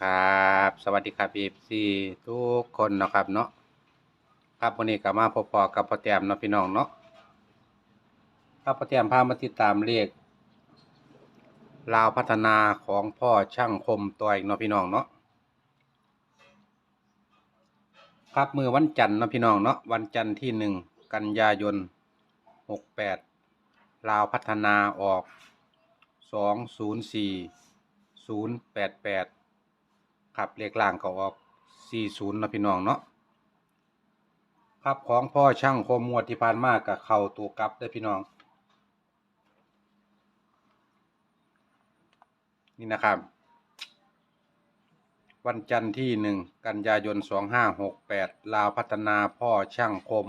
ครับ สวัสดีครับเอฟซีทุกคนเนาะครับเนาะครับวันนี้ก็มาพบปอกับพ่อแต้มเนาะพี่น้องเนาะครับพ่อแต้มพามาติดตามเลขลาวพัฒนาของพ่อช่างคมตัวอีกเนาะพี่น้องเนาะครับมือวันจันทร์เนาะพี่น้องเนาะวันจันทร์ที่หนึ่งกันยายนหกแปดลาวพัฒนาออกสองศูนย์สี่ศูนย์แปดแปด ครับเลขล่างก็ออก40นะพี่น้องเนาะครับของพ่อช่างคมงวดที่ผ่านมากับเข้าตัวกลับเด้พี่น้อง นี่นะครับ วันจันทร์ที่หนึ่งกันยายน2568ลาวพัฒนาพ่อช่างคม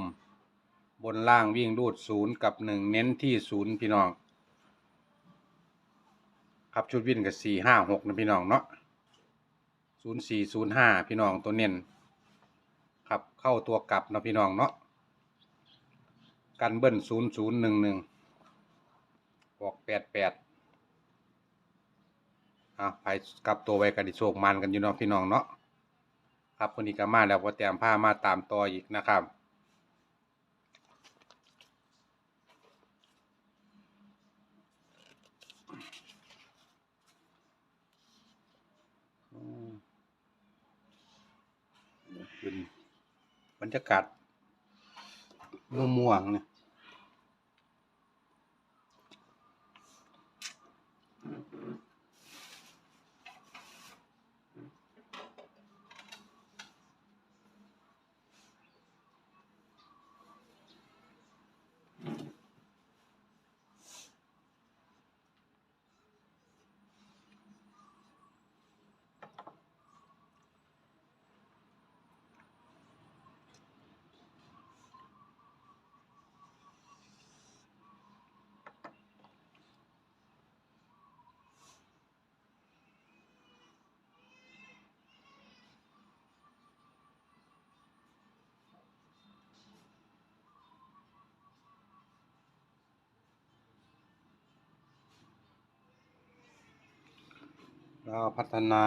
บนล่างวิ่งรูดศูนย์กับหนึ่งเน้นที่ศูนย์พี่น้อง ครับชุดวิ่งกับสี่ห้าหกนะพี่น้องเนาะ ศูนย์สี่ศูนย์ห้าพี่น้องตัวเน้นครับเข้าตัวกลับเนาะพี่น้องเนาะกันเบิ้ลศูนย์ศูนย์หนึ่งหนึ่งออกแปดแปดอะไปกลับตัวไว้กันดิโชคมันกันอยู่เนาะพี่น้องเนาะครับคนนี้ก็มาแล้วพอแต้มผ้ามาตามต่ออีกนะครับอืม เป็น บรรยากาศม่วงๆเนี่ย เราพัฒนา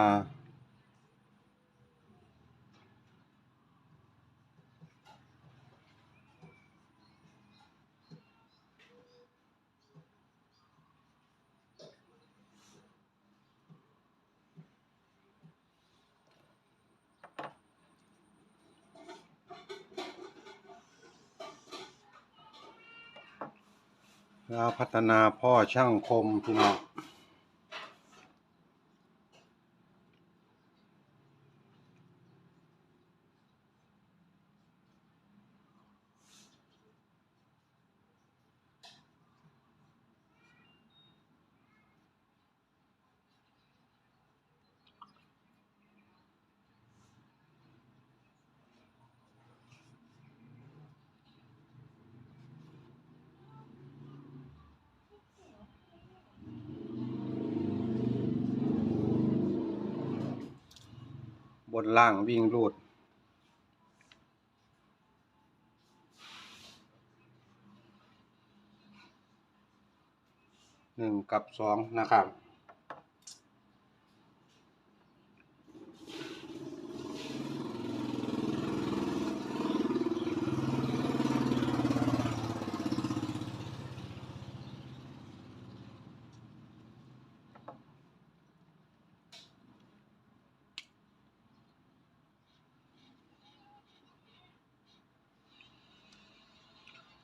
เราพัฒนาพ่อช่างคมพี่น้องบ นล่างวิ่งรูด หนึ่งกับสองนะครับ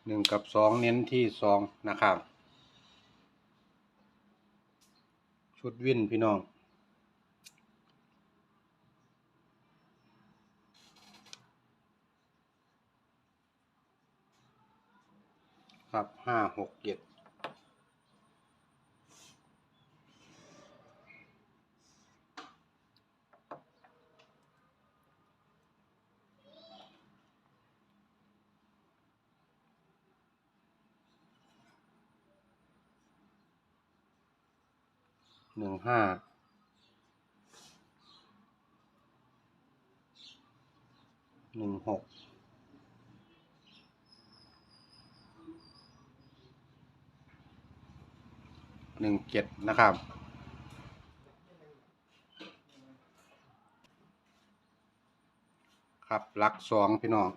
หนึ่งกับสองเน้นที่สองนะครับ ชุดวินพี่น้องครับห้าหกเจ็ด หนึ่งห้าหนึ่งหกหนึ่งเจ็ดนะครับ ครับหลักสองพี่น้อง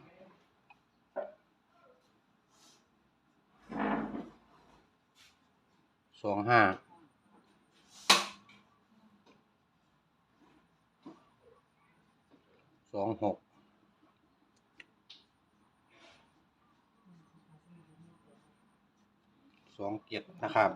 สองห้าส องหกสองเจ็ดนะครับ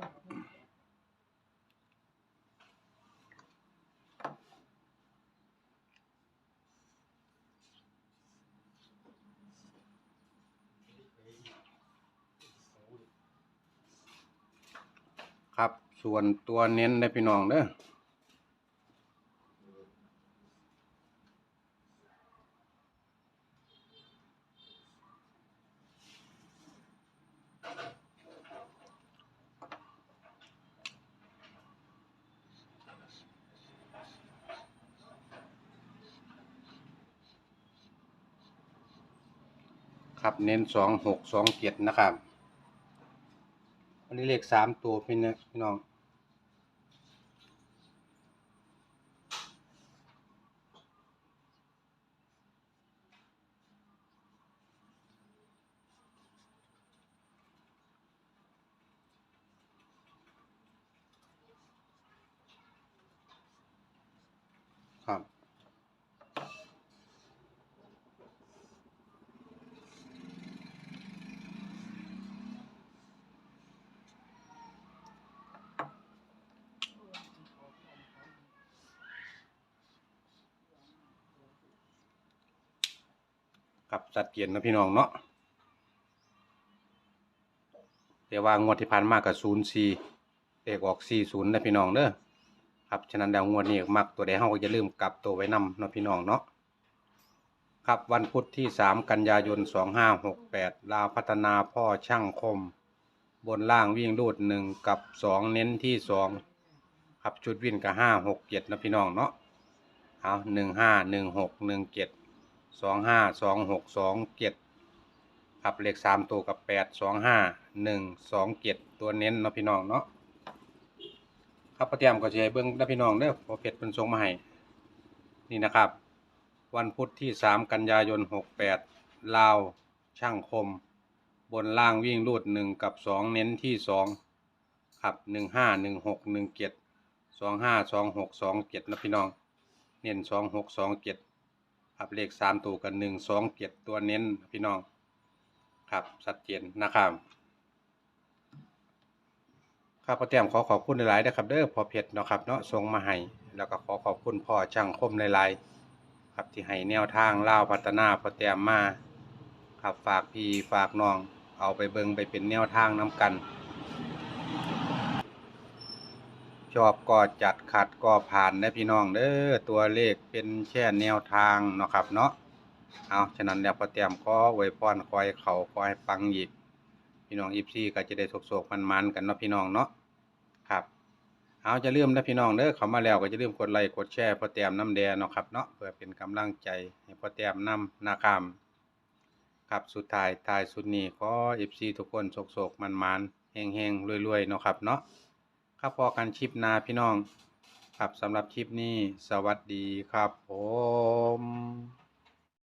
ครับส่วนตัวเน้นได้พี่น้องเด้อ ครับเน้นสองหกสองเจ็ดนะครับอันนี้เลขสามตัวพี่นะพี่น้อง กับสัตว์เกียนนะพี่น้องเนาะแต่ว่างวดที่ผ่านมากกับศูนย์สี่เอกออกสี่ศูนย์นะพี่น้องเน้อครับฉะนั้นดาวงวดนี้มากตัวใดเฮาก็จะลืมกลับตัวไว้นำเนาะพี่น้องเนาะครับวันพุธที่สามกันยายนสองห้าหกแปดลาพัฒนาพ่อช่างคม บนล่างวิ่งรูดหนึ่งกับสองเน้นที่ส2ครับชุดวิ่งกับห้าหกเจ็ดนะพี่น้องเนาะเอาหนึ่งห้าหนึ่งหกหนึ่งเจ็ด สองห้าสองหกสองเจ็ดครับเลขสามตัวกับแปดสองห้าหนึ่งสองเจ็ดตัวเน้นเนาะพี่น้องเนาะครับประเตรียมก็จะให้เบิ้งนะพี่น้องเด้อพอเพชรเป็นทรงมาให้นี่นะครับ วันพุธที่สามกันยายนหกแปดลาวช่างคม บนล่างวิ่งรูดหนึ่งกับสองเน้นที่สองครับหนึ่งห้าหนึ่งหกหนึ่งเจ็ดสองห้าสองหกสองเจ็ดนะพี่น้อง เน้นสองหกสองเจ็ด ครับเลขสามตัวกันหนึ่งสองเจ็ดตัวเน้นพี่น้อง ครับชัดเจนนะครับครับพ่อแต้มขอขอบคุณหลายๆนะครับเด้อพอเพชรเนาะครับเนาะส่งมาให้แล้วก็ขอขอบคุณพ่อช่างคมหลายๆครับที่ให้แนวทางเล่าพัฒนาพ่อแต้มมาครับฝากพี่ฝากน้อง เอาไปเบิงไปเป็นแนวทางน้กัน ชอบก็จัดขัดก็ผ่านนะพี่น้องเด้อตัวเลขเป็นแค่แนวทางเนาะครับเนาะเอาฉะนั้นแล้วพอเตรียมก็ไว้พรคอยเขาคอยปังอีกพี่น้องอีพีก็จะได้โศกๆมันกันเนาะพี่น้องเนาะครับเอาจะเริ่มนะพี่น้องเด้อเขามาแล้วก็จะเริ่มกดไลค์กดแชร์พอเตรียมน้ำแดงเนาะครับเนาะเพื่อเป็นกำลังใจให้พอเตรียมน้ำนะครับครับสุดท้ายท้ายสุดนี้ก็อีพีทุกคนโศกๆมันๆเฮงๆรวยๆเนาะครับเนาะ ครับพอกันชิปนาพี่น้อง ครับสำหรับคลิปนี้ สวัสดีครับผม